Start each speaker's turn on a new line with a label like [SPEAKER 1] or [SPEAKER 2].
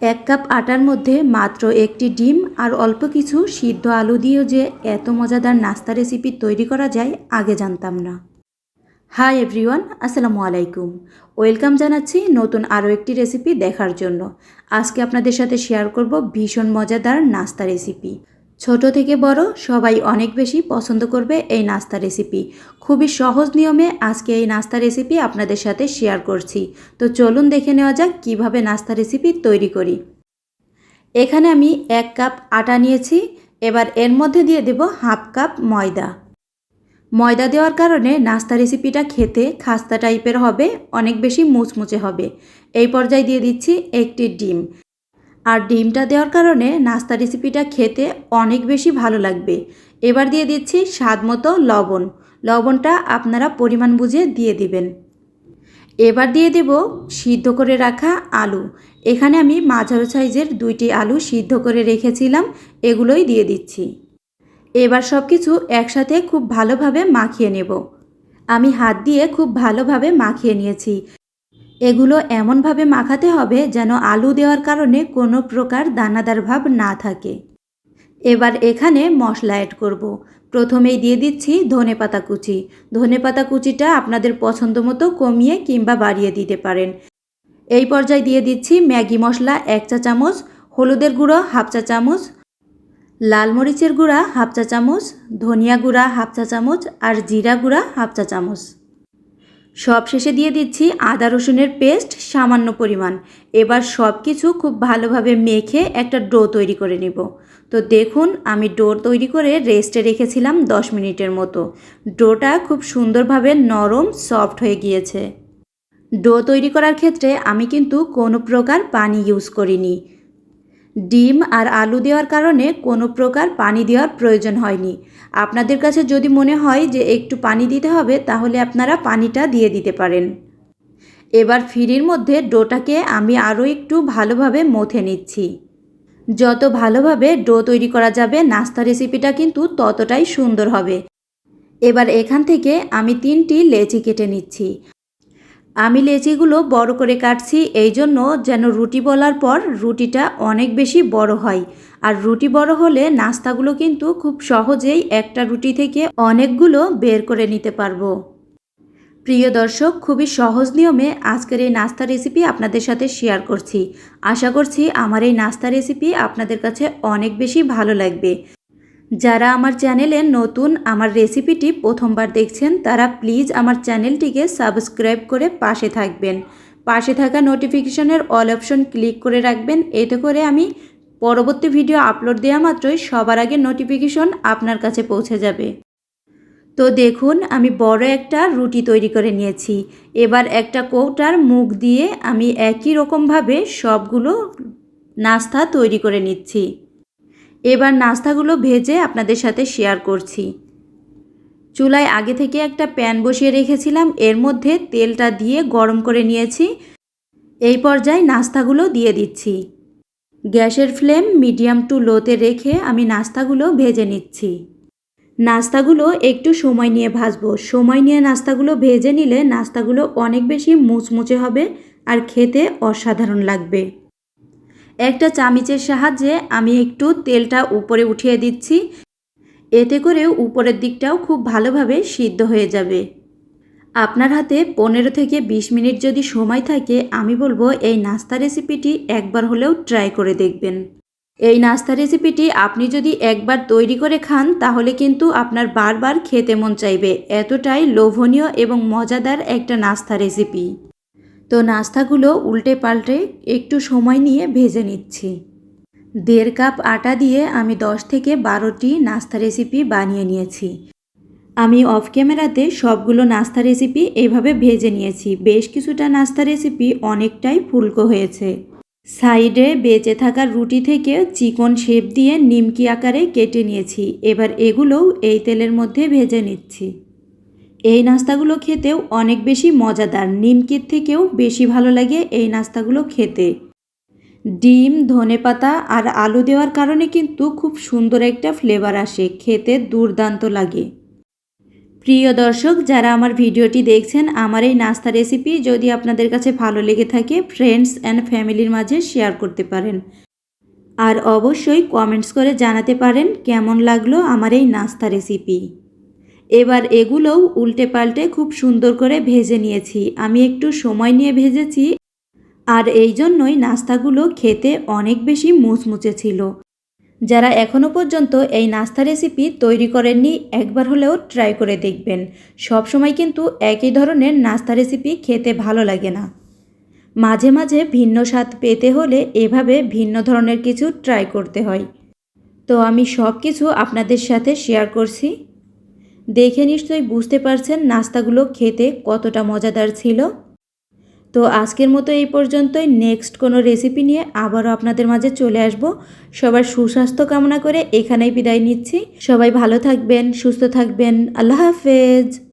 [SPEAKER 1] এক কাপ আটার মধ্যে মাত্র একটি ডিম আর অল্প কিছু সিদ্ধ আলু দিয়েও যে এত মজাদার নাস্তা রেসিপি তৈরি করা যায়, আগে জানতাম না। হাই এভরিওয়ান, আসসালামু আলাইকুম। ওয়েলকাম জানাচ্ছি নতুন আরও একটি রেসিপি দেখার জন্য। আজকে আপনাদের সাথে শেয়ার করব ভীষণ মজাদার নাস্তা রেসিপি। ছোট থেকে বড় সবাই অনেক বেশি পছন্দ করবে এই নাস্তা রেসিপি খুবই সহজ নিয়মে আজকে এই নাস্তা রেসিপি আপনাদের সাথে শেয়ার করছি। তো চলুন দেখে নেওয়া যাক কীভাবে নাস্তা রেসিপি তৈরি করি। এখানে আমি এক কাপ আটা নিয়েছি, এবার এর মধ্যে দিয়ে দেব হাফ কাপ ময়দা। ময়দা দেওয়ার কারণে নাস্তা রেসিপিটা খেতে খাস্তা টাইপের হবে, অনেক বেশি মুচমুচে হবে। এই পর্যায়ে দিয়ে দিচ্ছি একটি ডিম। আর ডিমটা দেওয়ার কারণে নাস্তা রেসিপিটা খেতে অনেক বেশি ভালো লাগবে। এবার দিয়ে দিচ্ছি স্বাদ মতো লবণ। লবণটা আপনারা পরিমাণ বুঝে দিয়ে দিবেন। এবার দিয়ে দেব সিদ্ধ করে রাখা আলু। এখানে আমি মাঝারো সাইজের দুইটি আলু সিদ্ধ করে রেখেছিলাম, এগুলোই দিয়ে দিচ্ছি। এবার সব কিছু একসাথে খুব ভালোভাবে মাখিয়ে নেব। আমি হাত দিয়ে খুব ভালোভাবে মাখিয়ে নিয়েছি। এগুলো এমনভাবে মাখাতে হবে যেন আলু দেওয়ার কারণে কোনো প্রকার দানাদার ভাব না থাকে। এবার এখানে মশলা অ্যাড করব। প্রথমেই দিয়ে দিচ্ছি ধনে পাতা কুচি। ধনে পাতা কুচিটা আপনাদের পছন্দ মতো কমিয়ে কিংবা বাড়িয়ে দিতে পারেন। এই পর্যায়ে দিয়ে দিচ্ছি ম্যাগি মশলা এক চা চামচ, হলুদের গুঁড়ো হাফ চা চামচ, লাল মরিচের গুঁড়া হাফ চা চামচ, ধনিয়া গুঁড়া হাফ চা চামচ আর জিরা গুঁড়া হাফ চা চামচ। সব শেষে দিয়ে দিচ্ছি আদা রসুনের পেস্ট, সামান্য পরিমাণ। এবার সব কিছু খুব ভালোভাবে মেখে একটা ডো তৈরি করে নেব। তো দেখুন, আমি ডো তৈরি করে রেস্টে রেখেছিলাম দশ মিনিটের মতো। ডোটা খুব সুন্দরভাবে নরম, সফট হয়ে গিয়েছে। ডো তৈরি করার ক্ষেত্রে আমি কিন্তু কোনো প্রকার পানি ইউজ করিনি। ডিম আর আলু দেওয়ার কারণে কোনো প্রকার পানি দেওয়ার প্রয়োজন হয়নি। আপনাদের কাছে যদি মনে হয় যে একটু পানি দিতে হবে, তাহলে আপনারা পানিটা দিয়ে দিতে পারেন। এবার ফিরির মধ্যে ডোটাকে আমি আরও একটু ভালোভাবে মথে নিচ্ছি। যত ভালোভাবে ডো তৈরি করা যাবে, নাস্তা রেসিপিটা কিন্তু ততটাই সুন্দর হবে। এবার এখান থেকে আমি তিনটি লেচি কেটে নিচ্ছি। আমি লেচিগুলো বড় করে কাটছি, এই জন্য যেন রুটি বলার পর রুটিটা অনেক বেশি বড় হয়। আর রুটি বড় হলে নাস্তাগুলো কিন্তু খুব সহজেই একটা রুটি থেকে অনেকগুলো বের করে নিতে পারব। প্রিয় দর্শক, খুবই সহজ নিয়মে আজকের এই নাস্তা রেসিপি আপনাদের সাথে শেয়ার করছি। আশা করছি আমার এই নাস্তা রেসিপি আপনাদের কাছে অনেক বেশি ভালো লাগবে। যারা আমার চ্যানেলে নতুন আমার রেসিপিটি প্রথমবার দেখছেন, তারা প্লিজ আমার চ্যানেলটিকে সাবস্ক্রাইব করে পাশে থাকবেন। পাশে থাকা নোটিফিকেশনের অল অপশন ক্লিক করে রাখবেন। এতে করে আমি পরবর্তী ভিডিও আপলোড দেওয়া মাত্রই সবার আগে নোটিফিকেশন আপনার কাছে পৌঁছে যাবে। তো দেখুন, আমি বড় একটা রুটি তৈরি করে নিয়েছি। এবার একটা কৌটার মুখ দিয়ে আমি একই রকমভাবে সবগুলো নাস্তা তৈরি করে নিচ্ছি। এবার নাস্তাগুলো ভেজে আপনাদের সাথে শেয়ার করছি। চুলায় আগে থেকে একটা প্যান বসিয়ে রেখেছিলাম, এর মধ্যে তেলটা দিয়ে গরম করে নিয়েছি। এই পর্যায়ে নাস্তাগুলো দিয়ে দিচ্ছি। গ্যাসের ফ্লেম মিডিয়াম টু লোতে রেখে আমি নাস্তাগুলো ভেজে নিচ্ছি। নাস্তাগুলো একটু সময় নিয়ে ভাজবো। সময় নিয়ে নাস্তাগুলো ভেজে নিলে নাস্তাগুলো অনেক বেশি মুচমুচে হবে আর খেতে অসাধারণ লাগবে। একটা চামিচের সাহায্যে আমি একটু তেলটা উপরে উঠিয়ে দিচ্ছি। এতে করে উপরের দিকটাও খুব ভালোভাবে সিদ্ধ হয়ে যাবে। আপনার হাতে পনেরো থেকে ২০ মিনিট যদি সময় থাকে, আমি বলব এই নাস্তা রেসিপিটি একবার হলেও ট্রাই করে দেখবেন। এই নাস্তা রেসিপিটি আপনি যদি একবার তৈরি করে খান, তাহলে কিন্তু আপনার বারবার খেতে মন চাইবে। এতটাই লোভনীয় এবং মজাদার একটা নাস্তা রেসিপি। তো নাস্তাগুলো উল্টে পাল্টে একটু সময় নিয়ে ভেজে নিচ্ছি। দেড় কাপ আটা দিয়ে আমি দশ থেকে বারোটি নাস্তা রেসিপি বানিয়ে নিয়েছি। আমি অফ ক্যামেরাতে সবগুলো নাস্তা রেসিপি এভাবে ভেজে নিয়েছি। বেশ কিছুটা নাস্তা রেসিপি অনেকটাই ফুলকো হয়েছে। সাইডে বেঁচে থাকা রুটি থেকে চিকন শেপ দিয়ে নিমকি আকারে কেটে নিয়েছি। এবার এগুলোও এই তেলের মধ্যে ভেজে নিচ্ছি। এই নাস্তাগুলো খেতেও অনেক বেশি মজাদার। নিমকির থেকেও বেশি ভালো লাগে এই নাস্তাগুলো খেতে। ডিম ধনেপাতা আর আলু দেওয়ার কারণে কিন্তু খুব সুন্দর একটা ফ্লেভার আসে, খেতে দুর্দান্ত লাগে। প্রিয় দর্শক, যারা আমার ভিডিওটি দেখছেন, আমার এই নাস্তা রেসিপি যদি আপনাদের কাছে ভালো লেগে থাকে ফ্রেন্ডস অ্যান্ড ফ্যামিলির মাঝে শেয়ার করতে পারেন। আর অবশ্যই কমেন্টস করে জানাতে পারেন কেমন লাগল আমার এই নাস্তা রেসিপি এবার এগুলোও উল্টে পাল্টে খুব সুন্দর করে ভেজে নিয়েছি। আমি একটু সময় নিয়ে ভেজেছি। আর এই জন্যই নাস্তাগুলো খেতে অনেক বেশি মুচমুচে ছিল। যারা এখনও পর্যন্ত এই নাস্তা রেসিপি তৈরি করেননি, একবার হলেও ট্রাই করে দেখবেন। সব সময় কিন্তু একই ধরনের নাস্তা রেসিপি খেতে ভালো লাগে না। মাঝে মাঝে ভিন্ন স্বাদ পেতে হলে এভাবে ভিন্ন ধরনের কিছু ট্রাই করতে হয়। তো আমি সব কিছু আপনাদের সাথে শেয়ার করছি। দেখে নিশ্চয়ই বুঝতে পারছেন নাস্তাগুলো খেতে কতটা মজাদার ছিল? তো আজকের মতো এই পর্যন্তই। নেক্সট কোনো রেসিপি নিয়ে আবারও আপনাদের মাঝে চলে আসব। সবার সুস্বাস্থ্য কামনা করে এখানেই বিদায় নিচ্ছি। সবাই ভালো থাকবেন, সুস্থ থাকবেন। আল্লাহ হাফেজ।